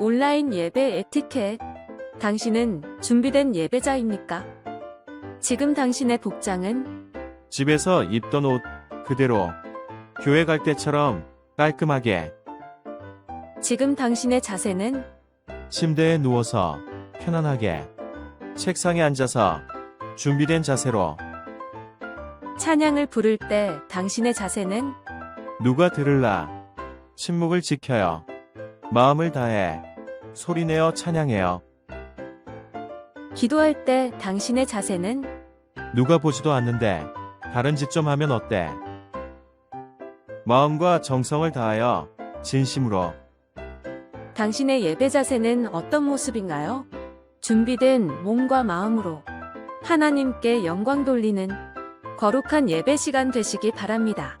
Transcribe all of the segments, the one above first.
온라인 예배 에티켓. 당신은 준비된 예배자입니까? 지금 당신의 복장은? 집에서 입던 옷 그대로 교회 갈 때처럼 깔끔하게. 지금 당신의 자세는? 침대에 누워서 편안하게 책상에 앉아서 준비된 자세로. 찬양을 부를 때 당신의 자세는? 누가 들을라 침묵을 지켜요 마음을 다해 소리내어 찬양해요 기도할 때 당신의 자세는 누가 보지도 않는데 다른 짓좀 하면 어때 마음과 정성을 다하여 진심으로 당신의 예배 자세는 어떤 모습인가요? 준비된 몸과 마음으로 하나님께 영광 돌리는 거룩한 예배 시간 되시기 바랍니다.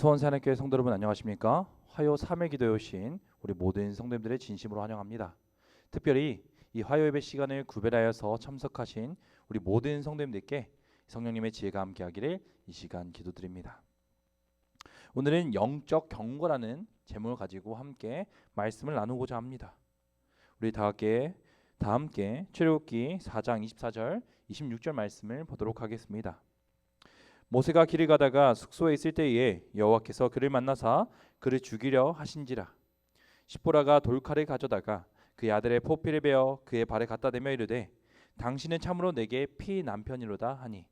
수원사내교회 성도 여러분 안녕하십니까? 화요 3일 기도에 오신 우리 모든 성도님들의 진심으로 환영합니다. 특별히 이 화요 예배 시간을 구별하여서 참석하신 우리 모든 성도님들께 성령님의 지혜가 함께하기를 이 시간 기도드립니다. 오늘은 영적 경고라는 제목을 가지고 함께 말씀을 나누고자 합니다. 우리 다 함께 다 함께 출애굽기 4장 24절 26절 말씀을 보도록 하겠습니다. 모세가 길을 가다가 숙소에 있을 때에 여호와께서 그를 만나사 그를 죽이려 하신지라. 시보라가 돌칼을 가져다가 그의 아들의 포피를 베어 그의 발에 갖다 대며 이르되 당신은 참으로 내게 피 남편이로다 하니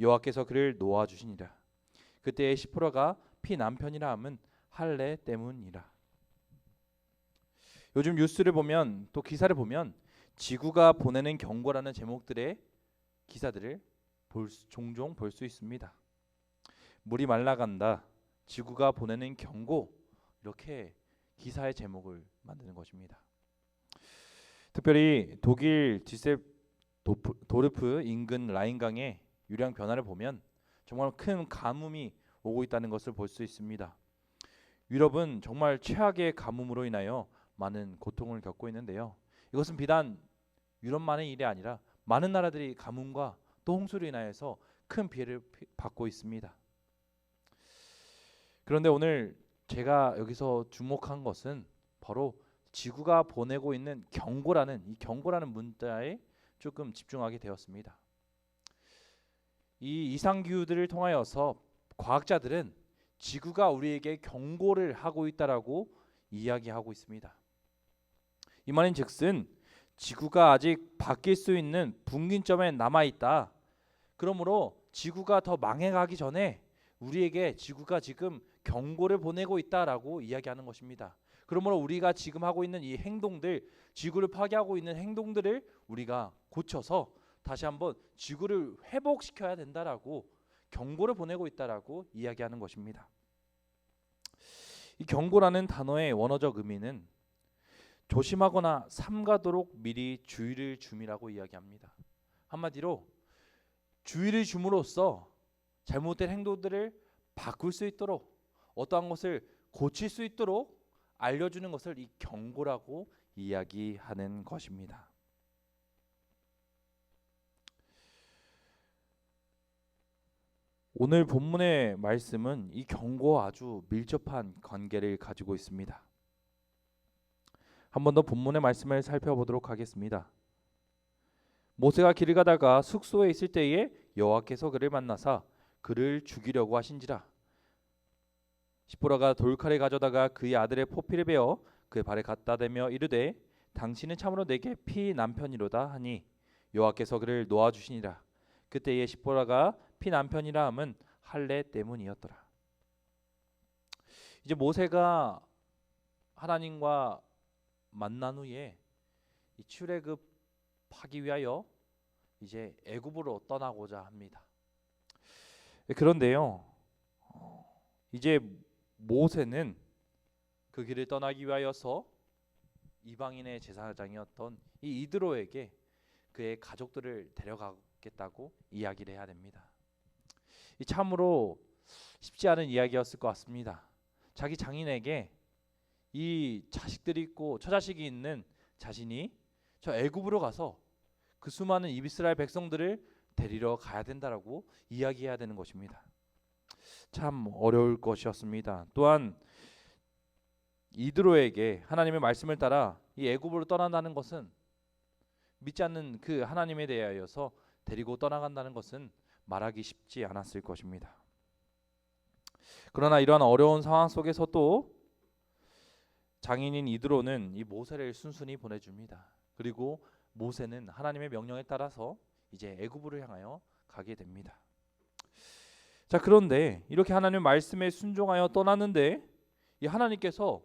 여호와께서 그를 놓아 주시니라. 그때에 시보라가 피 남편이라 함은 할례 때문이라. 요즘 뉴스를 보면 또 기사를 보면 지구가 보내는 경고라는 제목들의 기사들을 볼 수- 종종 볼 수 있습니다. 물이 말라간다. 지구가 보내는 경고 이렇게 기사의 제목을 만드는 것입니다. 특별히 독일 디세 도르프 인근 라인강의 유량 변화를 보면 정말 큰 가뭄이 오고 있다는 것을 볼 수 있습니다. 유럽은 정말 최악의 가뭄으로 인하여 많은 고통을 겪고 있는데요. 이것은 비단 유럽만의 일이 아니라 많은 나라들이 가뭄과 또 홍수로 인하여서 큰 피해를 피- 받고 있습니다. 그런데 오늘 제가 여기서 주목한 것은 바로 지구가 보내고 있는 경고라는 이 경고라는 문자에 조금 집중하게 되었습니다. 이 이상 기후들을 통하여서 과학자들은 지구가 우리에게 경고를 하고 있다라고 이야기하고 있습니다. 이 말인즉슨 지구가 아직 바뀔 수 있는 분기점에 남아 있다. 그러므로 지구가 더 망해가기 전에 우리에게 지구가 지금 경고를 보내고 있다라고 이야기하는 것입니다. 그러므로 우리가 지금 하고 있는 이 행동들, 지구를 파괴하고 있는 행동들을 우리가 고쳐서 다시 한번 지구를 회복시켜야 된다라고 경고를 보내고 있다라고 이야기하는 것입니다. 이 경고라는 단어의 원어적 의미는 조심하거나 삼가도록 미리 주의를 줌이라고 이야기합니다. 한마디로 주의를 줌으로써 잘못된 행동들을 바꿀 수 있도록 어떠한 것을 고칠 수 있도록 알려주는 것을 이 경고라고 이야기하는 것입니다. 오늘 본문의 말씀은 이 경고와 아주 밀접한 관계를 가지고 있습니다. 한 번 더 본문의 말씀을 살펴보도록 하겠습니다. 모세가 길을 가다가 숙소에 있을 때에 여호와께서 그를 만나사 그를 죽이려고 하신지라 시보라가 돌칼을 가져다가 그의 아들의 포피를 베어 그의 발에 갖다 대며 이르되 당신은 참으로 내게 피 남편이로다 하니 여호와께서 그를 놓아 주시니라 그때에 시보라가 피 남편이라 함은 할례 때문이었더라 이제 모세가 하나님과 만난 후에 이 출애굽하기 위하여 이제 애굽으로 떠나고자 합니다. 그런데요, 어, 이제 모세는 그 길을 떠나기 위하여서 이방인의 제사장이었던 이 이드로에게 그의 가족들을 데려가겠다고 이야기를 해야 됩니다. 이 참으로 쉽지 않은 이야기였을 것 같습니다. 자기 장인에게 이 자식들이 있고 처자식이 있는 자신이 저 애굽으로 가서 그 수많은 이스라엘 백성들을 데리러 가야 된다라고 이야기해야 되는 것입니다. 참 어려울 것이었습니다. 또한 이드로에게 하나님의 말씀을 따라 이 애굽으로 떠난다는 것은 믿지 않는 그 하나님에 대하여서 데리고 떠나간다는 것은 말하기 쉽지 않았을 것입니다. 그러나 이러한 어려운 상황 속에서도 장인인 이드로는 이 모세를 순순히 보내줍니다. 그리고 모세는 하나님의 명령에 따라서 이제 애굽으로 향하여 가게 됩니다. 자 그런데 이렇게 하나님 말씀에 순종하여 떠났는데 이 하나님께서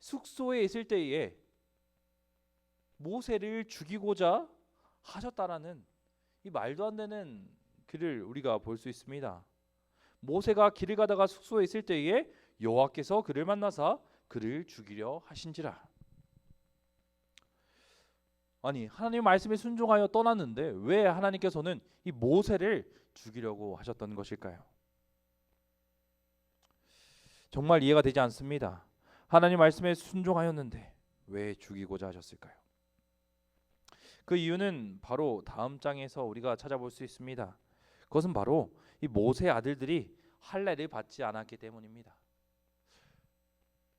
숙소에 있을 때에 모세를 죽이고자 하셨다라는 이 말도 안 되는 글을 우리가 볼 수 있습니다. 모세가 길을 가다가 숙소에 있을 때에 여호와께서 그를 만나사 그를 죽이려 하신지라. 아니 하나님 말씀에 순종하여 떠났는데 왜 하나님께서는 이 모세를 죽이려고 하셨던 것일까요? 정말 이해가 되지 않습니다. 하나님 말씀에 순종하였는데 왜 죽이고자 하셨을까요? 그 이유는 바로 다음 장에서 우리가 찾아볼 수 있습니다. 그것은 바로 이 모세 아들들이 할례를 받지 않았기 때문입니다.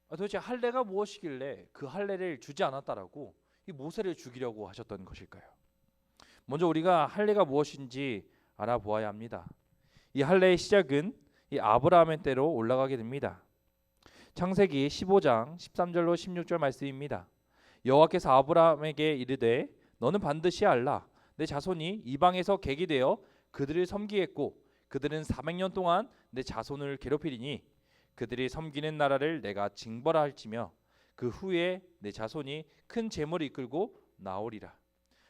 아, 도대체 할례가 무엇이길래 그 할례를 주지 않았다라고 이 모세를 죽이려고 하셨던 것일까요? 먼저 우리가 할례가 무엇인지 알아보아야 합니다. 이 할례의 시작은 이 아브라함의 때로 올라가게 됩니다. 창세기 15장 13절로 16절 말씀입니다. 여호와께서 아브라함에게 이르되 너는 반드시 알라 내 자손이 이방에서 객이 되어 그들을 섬기겠고 그들은 400년 동안 내 자손을 괴롭히리니 그들이 섬기는 나라를 내가 징벌할지며 그 후에 내 자손이 큰 재물을 이끌고 나오리라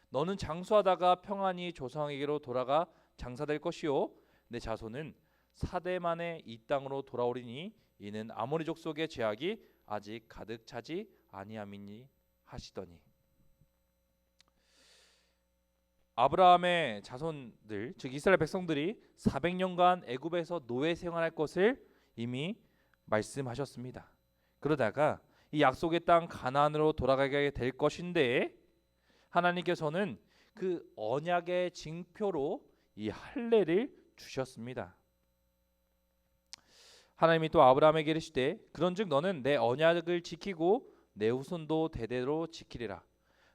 너는 장수하다가 평안히 조상에게로 돌아가 장사될 것이요 내 자손은 사대 만에 이 땅으로 돌아오리니 이는 아모리 족속의 죄악이 아직 가득 차지 아니함이니 하시더니 아브라함의 자손들 즉 이스라엘 백성들이 400년간 애굽에서 노예 생활할 것을 이미 말씀하셨습니다. 그러다가 이 약속의 땅 가나안으로 돌아가게 될 것인데 하나님께서는 그 언약의 징표로 이 할례를 주셨습니다. 하나님이 또 아브라함에게 이르시되 그런즉 너는 내 언약을 지키고 내 후손도 대대로 지키리라.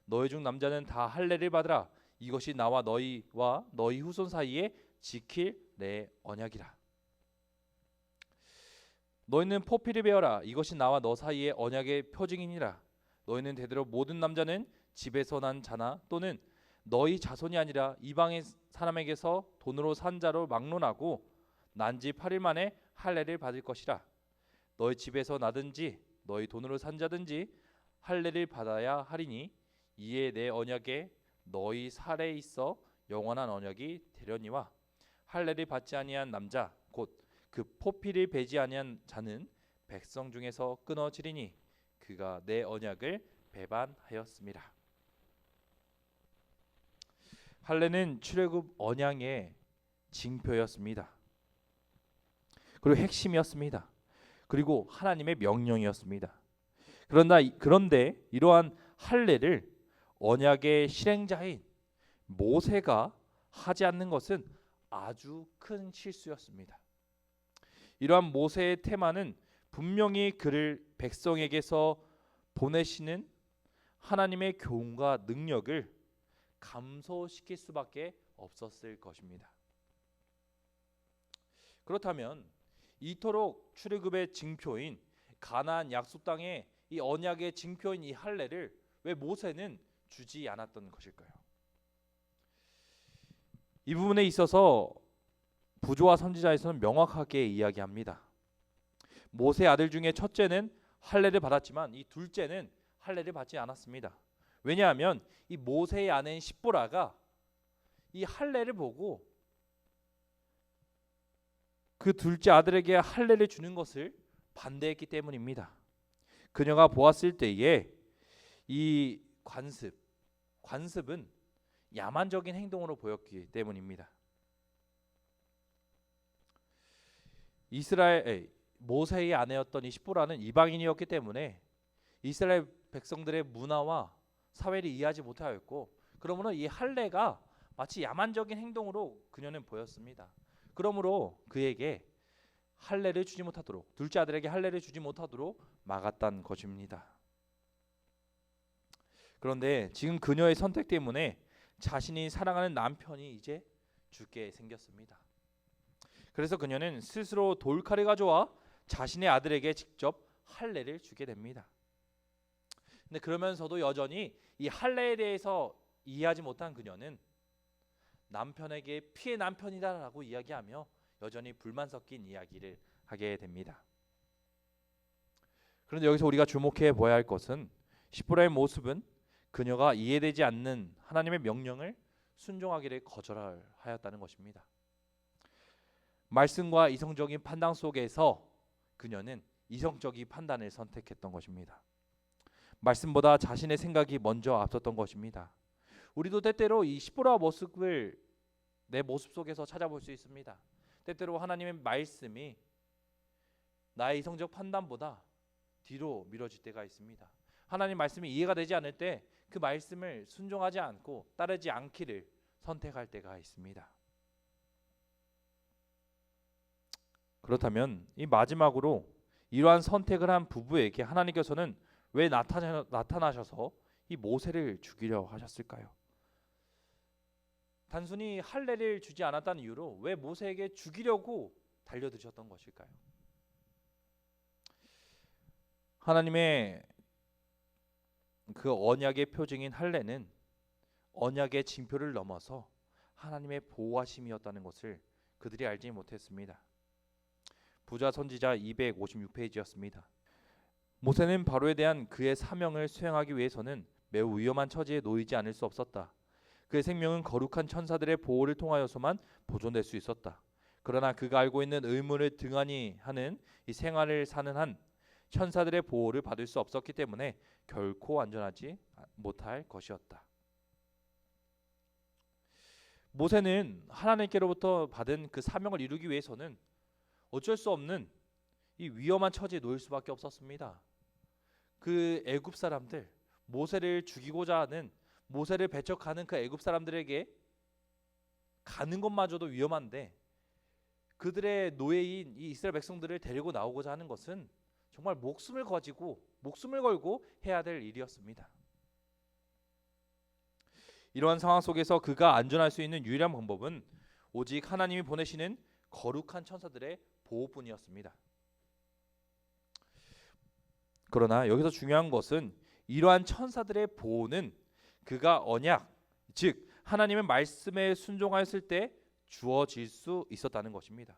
너희 중 남자는 다 할례를 받으라. 이것이 나와 너희와 너희 후손 사이에 지킬 내 언약이라. 너희는 포피를 베어라. 이것이 나와 너 사이의 언약의 표징이니라. 너희는 대대로 모든 남자는 집에서 난 자나 또는 너희 자손이 아니라 이방의 사람에게서 돈으로 산 자로 막론하고 난 지 8일 만에 할례를 받을 것이라. 너희 집에서 나든지 너희 돈으로 산 자든지 할례를 받아야 하리니 이에 내 언약에 너희 살에 있어 영원한 언약이 되려니와 할례를 받지 아니한 남자 곧 그 포피를 베지 아니한 자는 백성 중에서 끊어지리니 그가 내 언약을 배반하였습니다. 할례는 출애굽 언양의 징표였습니다. 그리고 핵심이었습니다. 그리고 하나님의 명령이었습니다. 그런다 그런데 이러한 할례를 언약의 실행자인 모세가 하지 않는 것은 아주 큰 실수였습니다. 이러한 모세의 테마는 분명히 그를 백성에게서 보내시는 하나님의 교훈과 능력을 감소시킬 수밖에 없었을 것입니다. 그렇다면 이토록 출애굽의 징표인 가나안 약속 땅의 이 언약의 징표인 이 할례를 왜 모세는 주지 않았던 것일까요? 이 부분에 있어서 부조와 선지자에서는 명확하게 이야기합니다. 모세 아들 중에 첫째는 할례를 받았지만 이 둘째는 할례를 받지 않았습니다. 왜냐하면 이 모세의 아내인 십보라가 이 할례를 보고 그 둘째 아들에게 할례를 주는 것을 반대했기 때문입니다. 그녀가 보았을 때에 이 관습, 관습은 야만적인 행동으로 보였기 때문입니다. 이스라엘 모세의 아내였던 이 십보라는 이방인이었기 때문에 이스라엘 백성들의 문화와 사회를 이해하지 못하였고 그러므로 이 할례가 마치 야만적인 행동으로 그녀는 보였습니다. 그러므로 그에게 할례를 주지 못하도록 둘째 아들에게 할례를 주지 못하도록 막았단 것입니다. 그런데 지금 그녀의 선택 때문에 자신이 사랑하는 남편이 이제 죽게 생겼습니다. 그래서 그녀는 스스로 돌칼을 가져와 자신의 아들에게 직접 할례를 주게 됩니다. 근데 그러면서도 여전히 이 할례에 대해서 이해하지 못한 그녀는 남편에게 피해 남편이다라고 이야기하며 여전히 불만 섞인 이야기를 하게 됩니다. 그런데 여기서 우리가 주목해 보아야 할 것은 시보라의 모습은 그녀가 이해되지 않는 하나님의 명령을 순종하기를 거절하였다는 것입니다. 말씀과 이성적인 판단 속에서 그녀는 이성적인 판단을 선택했던 것입니다. 말씀보다 자신의 생각이 먼저 앞섰던 것입니다. 우리도 때때로 이 시보라 모습을 내 모습 속에서 찾아볼 수 있습니다. 때때로 하나님의 말씀이 나의 이성적 판단보다 뒤로 미뤄질 때가 있습니다. 하나님 말씀이 이해가 되지 않을 때 그 말씀을 순종하지 않고 따르지 않기를 선택할 때가 있습니다. 그렇다면 이 마지막으로 이러한 선택을 한 부부에게 하나님께서는 왜 나타나, 나타나셔서 이 모세를 죽이려 하셨을까요? 단순히 할례를 주지 않았다는 이유로 왜 모세에게 죽이려고 달려드셨던 것일까요? 하나님의 그 언약의 표징인 할례는 언약의 징표를 넘어서 하나님의 보호하심이었다는 것을 그들이 알지 못했습니다. 부자 선지자 256페이지였습니다. 모세는 바로에 대한 그의 사명을 수행하기 위해서는 매우 위험한 처지에 놓이지 않을 수 없었다. 그의 생명은 거룩한 천사들의 보호를 통하여서만 보존될 수 있었다. 그러나 그가 알고 있는 의무를 등한히 하는 이 생활을 사는 한 천사들의 보호를 받을 수 없었기 때문에 결코 안전하지 못할 것이었다. 모세는 하나님께로부터 받은 그 사명을 이루기 위해서는 어쩔 수 없는 이 위험한 처지에 놓일 수밖에 없었습니다. 그 애굽 사람들 모세를 죽이고자 하는 모세를 배척하는 그 애굽 사람들에게 가는 것마저도 위험한데 그들의 노예인 이 이스라엘 백성들을 데리고 나오고자 하는 것은 정말 목숨을 가지고 목숨을 걸고 해야 될 일이었습니다. 이러한 상황 속에서 그가 안전할 수 있는 유일한 방법은 오직 하나님이 보내시는 거룩한 천사들의 보호뿐이었습니다. 그러나 여기서 중요한 것은 이러한 천사들의 보호는 그가 언약, 즉 하나님의 말씀에 순종하였을 때 주어질 수 있었다는 것입니다.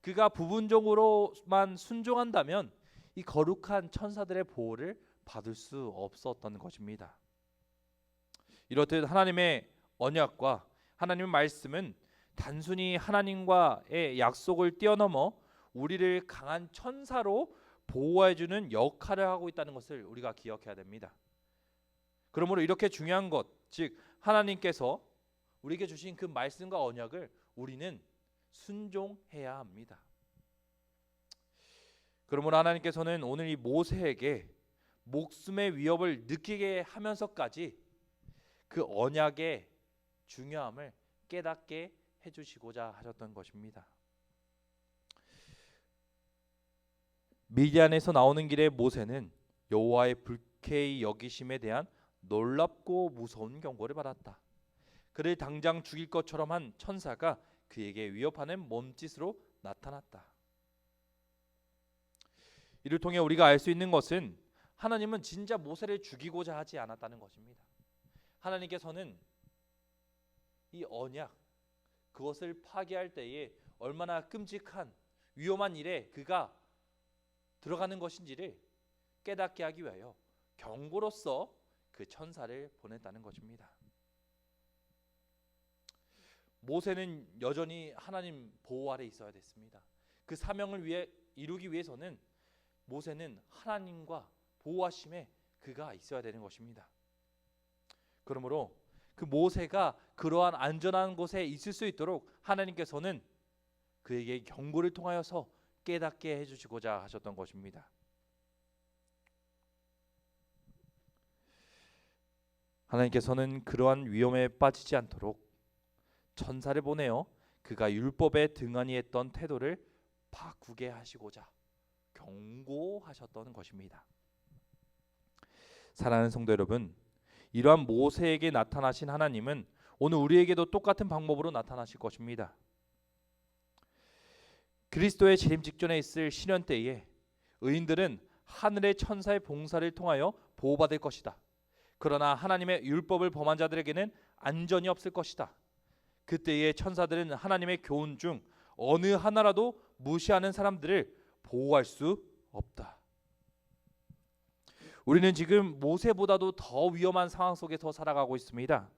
그가 부분적으로만 순종한다면 이 거룩한 천사들의 보호를 받을 수 없었던 것입니다. 이렇듯 하나님의 언약과 하나님의 말씀은 단순히 하나님과의 약속을 뛰어넘어 우리를 강한 천사로 보호해 주는 역할을 하고 있다는 것을 우리가 기억해야 됩니다. 그러므로 이렇게 중요한 것, 즉 하나님께서 우리에게 주신 그 말씀과 언약을 우리는 순종해야 합니다. 그러므로 하나님께서는 오늘 이 모세에게 목숨의 위협을 느끼게 하면서까지 그 언약의 중요함을 깨닫게 해주시고자 하셨던 것입니다. 미디안에서 나오는 길에 모세는 여호와의 불쾌히 여기심에 대한 놀랍고 무서운 경고를 받았다. 그를 당장 죽일 것처럼 한 천사가 그에게 위협하는 몸짓으로 나타났다. 이를 통해 우리가 알 수 있는 것은 하나님은 진짜 모세를 죽이고자 하지 않았다는 것입니다. 하나님께서는 이 언약 그것을 파괴할 때에 얼마나 끔찍한 위험한 일에 그가 들어가는 것인지를 깨닫게 하기 위하여 경고로서 그 천사를 보냈다는 것입니다. 모세는 여전히 하나님 보호 아래 있어야 됐습니다. 그 사명을 위해 이루기 위해서는 모세는 하나님과 보호하심에 그가 있어야 되는 것입니다. 그러므로 그 모세가 그러한 안전한 곳에 있을 수 있도록 하나님께서는 그에게 경고를 통하여서 깨닫게 해주시고자 하셨던 것입니다. 하나님께서는 그러한 위험에 빠지지 않도록 천사를 보내어 그가 율법에 등한히 했던 태도를 바꾸게 하시고자 경고하셨던 것입니다. 사랑하는 성도 여러분, 이러한 모세에게 나타나신 하나님은 오늘 우리에게도 똑같은 방법으로 나타나실 것입니다. 그리스도의 재림 직전에 있을 시련 때에 의인들은 하늘의 천사의 봉사를 통하여 보호받을 것이다. 그러나 하나님의 율법을 범한 자들에게는 안전이 없을 것이다. 그때의 천사들은 하나님의 교훈 중 어느 하나라도 무시하는 사람들을 보호할 수 없다. 우리는 지금 모세보다도 더 위험한 상황 속에서 살아가고 있습니다.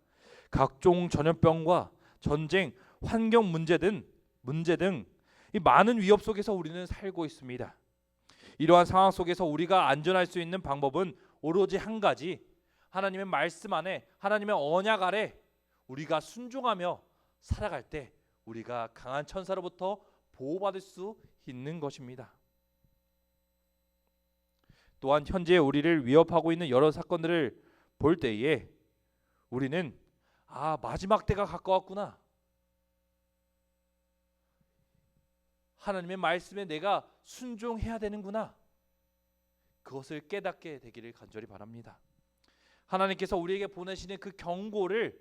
각종 전염병과 전쟁, 환경 문제 등 문제 등이 많은 위협 속에서 우리는 살고 있습니다. 이러한 상황 속에서 우리가 안전할 수 있는 방법은 오로지 한 가지 하나님의 말씀 안에 하나님의 언약 아래 우리가 순종하며 살아갈 때 우리가 강한 천사로부터 보호받을 수 있는 것입니다. 또한 현재 우리를 위협하고 있는 여러 사건들을 볼 때에 우리는 아 마지막 때가 가까웠구나. 하나님의 말씀에 내가 순종해야 되는구나. 그것을 깨닫게 되기를 간절히 바랍니다. 하나님께서 우리에게 보내시는 그 경고를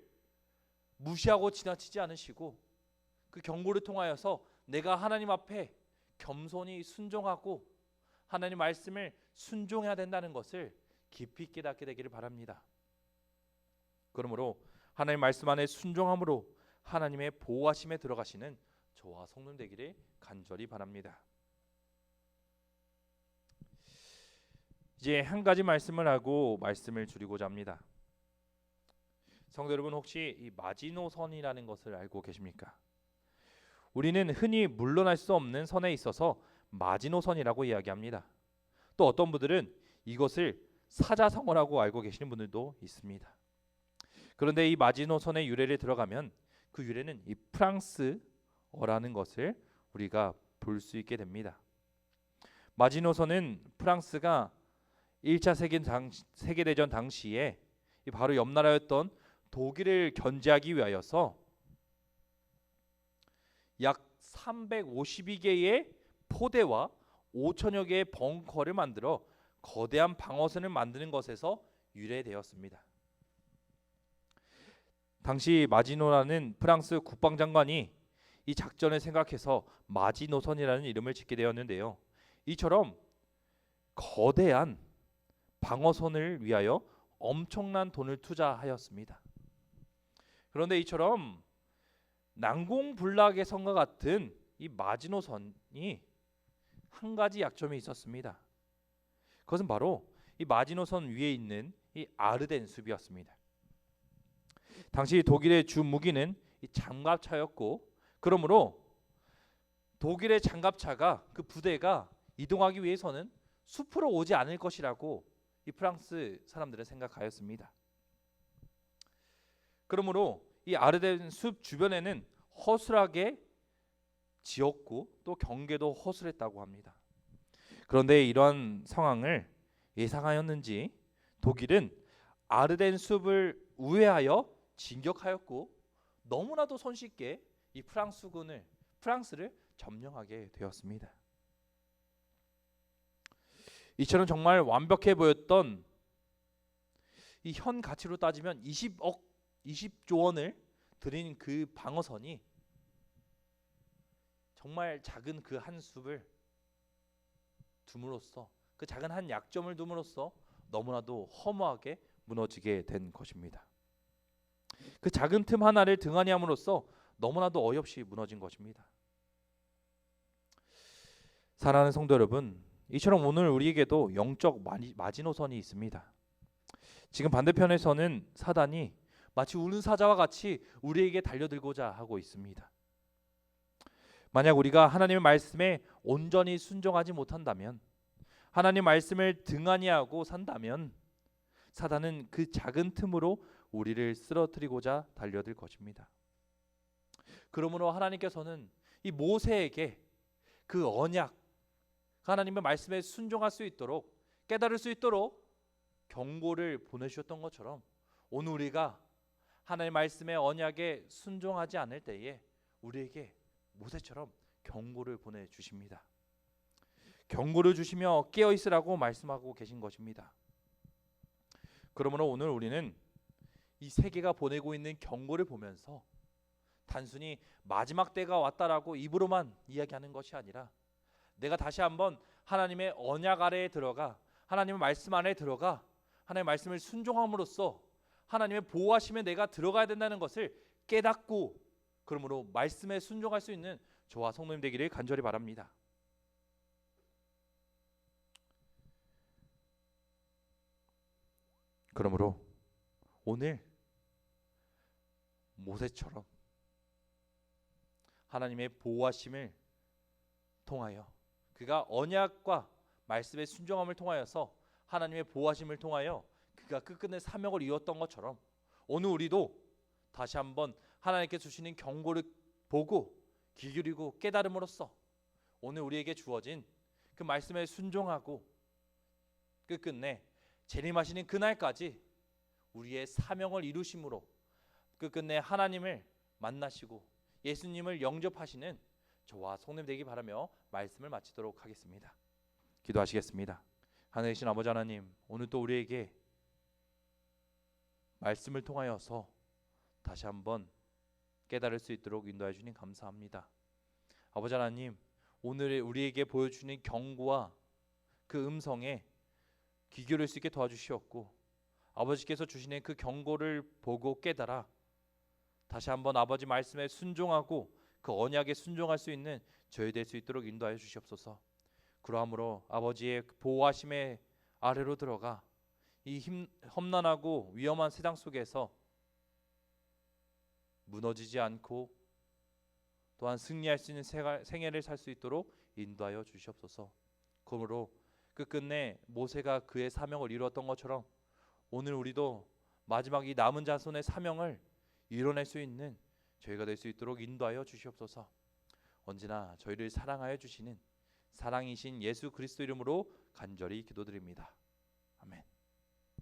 무시하고 지나치지 않으시고 그 경고를 통하여서 내가 하나님 앞에 겸손히 순종하고 하나님 말씀을 순종해야 된다는 것을 깊이 깨닫게 되기를 바랍니다. 그러므로 하나님 말씀 안에 순종함으로 하나님의 보호하심에 들어가시는 저와 성령 되기를 간절히 바랍니다. 이제 한 가지 말씀을 하고 말씀을 줄이고자 합니다. 성도 여러분 혹시 이 마지노선이라는 것을 알고 계십니까? 우리는 흔히 물러날 수 없는 선에 있어서 마지노선이라고 이야기합니다. 또 어떤 분들은 이것을 사자성어라고 알고 계시는 분들도 있습니다. 그런데 이 마지노선의 유래를 들어가면 그 유래는 이 프랑스어라는 것을 우리가 볼 수 있게 됩니다. 마지노선은 프랑스가 1차 세계 당, 세계대전 당시에 이 바로 옆 나라였던 독일을 견제하기 위하여서 약 352개의 포대와 5천여 개의 벙커를 만들어 거대한 방어선을 만드는 것에서 유래되었습니다. 당시 마지노라는 프랑스 국방장관이 이 작전을 생각해서 마지노선이라는 이름을 짓게 되었는데요. 이처럼 거대한 방어선을 위하여 엄청난 돈을 투자하였습니다. 그런데 이처럼 난공불락의 선과 같은 이 마지노선이 한 가지 약점이 있었습니다. 그것은 바로 이 마지노선 위에 있는 이 아르덴 숲이었습니다. 당시 독일의 주 무기는 이 장갑차였고 그러므로 독일의 장갑차가 그 부대가 이동하기 위해서는 숲으로 오지 않을 것이라고 이 프랑스 사람들은 생각하였습니다. 그러므로 이 아르덴 숲 주변에는 허술하게 지었고 또 경계도 허술했다고 합니다. 그런데 이러한 상황을 예상하였는지 독일은 아르덴 숲을 우회하여 진격하였고 너무나도 손쉽게 이 프랑스군을 프랑스를 점령하게 되었습니다. 이처럼 정말 완벽해 보였던 이 현 가치로 따지면 20억 20조 원을 들인 그 방어선이 정말 작은 그 한 숲을 둠으로써 그 작은 한 약점을 둠으로써 너무나도 허무하게 무너지게 된 것입니다. 그 작은 틈 하나를 등한히 함으로써 너무나도 어이없이 무너진 것입니다. 사랑하는 성도 여러분, 이처럼 오늘 우리에게도 영적 마지- 마지노선이 있습니다. 지금 반대편에서는 사단이 마치 우는 사자와 같이 우리에게 달려들고자 하고 있습니다. 만약 우리가 하나님의 말씀에 온전히 순종하지 못한다면 하나님 말씀을 등한히 하고 산다면 사단은 그 작은 틈으로 우리를 쓰러뜨리고자 달려들 것입니다. 그러므로 하나님께서는 이 모세에게 그 언약 하나님의 말씀에 순종할 수 있도록 깨달을 수 있도록 경고를 보내주셨던 것처럼 오늘 우리가 하나님의 말씀의 언약에 순종하지 않을 때에 우리에게 모세처럼 경고를 보내 주십니다. 경고를 주시며 깨어 있으라고 말씀하고 계신 것입니다. 그러므로 오늘 우리는 이 세계가 보내고 있는 경고를 보면서 단순히 마지막 때가 왔다라고 입으로만 이야기하는 것이 아니라 내가 다시 한번 하나님의 언약 아래에 들어가 하나님의 말씀 안에 들어가 하나님의 말씀을 순종함으로써 하나님의 보호하심에 내가 들어가야 된다는 것을 깨닫고 그러므로 말씀에 순종할 수 있는 저와 성도님 되기를 간절히 바랍니다. 그러므로 오늘 모세처럼 하나님의 보호하심을 통하여 그가 언약과 말씀의 순종함을 통하여서 하나님의 보호하심을 통하여 그가 끝끝내 사명을 이뤘던 것처럼 오늘 우리도 다시 한번 하나님께 주시는 경고를 보고 귀 기울이고 깨달음으로써 오늘 우리에게 주어진 그 말씀에 순종하고 끝끝내 재림하시는 그날까지 우리의 사명을 이루심으로 끝끝내 하나님을 만나시고 예수님을 영접하시는 저와 성님 되기 바라며 말씀을 마치도록 하겠습니다. 기도하시겠습니다. 하늘이신 아버지 하나님, 오늘 또 우리에게 말씀을 통하여서 다시 한번 깨달을 수 있도록 인도해 주님 감사합니다. 아버지 하나님, 오늘 우리에게 보여주는 경고와 그 음성에 귀 기울일 수 있게 도와주시옵고 아버지께서 주시는 그 경고를 보고 깨달아 다시 한번 아버지 말씀에 순종하고 그 언약에 순종할 수 있는 저희 될 수 있도록 인도하여 주시옵소서. 그러함으로 아버지의 보호하심의 아래로 들어가 이 힘, 험난하고 위험한 세상 속에서 무너지지 않고 또한 승리할 수 있는 생애를 살 수 있도록 인도하여 주시옵소서. 그러므로 끝끝내 모세가 그의 사명을 이루었던 것처럼 오늘 우리도 마지막 이 남은 자손의 사명을 이뤄낼 수 있는 저희가 될 수 있도록 인도하여 주시옵소서. 언제나 저희를 사랑하여 주시는 사랑이신 예수 그리스도 이름으로 간절히 기도드립니다.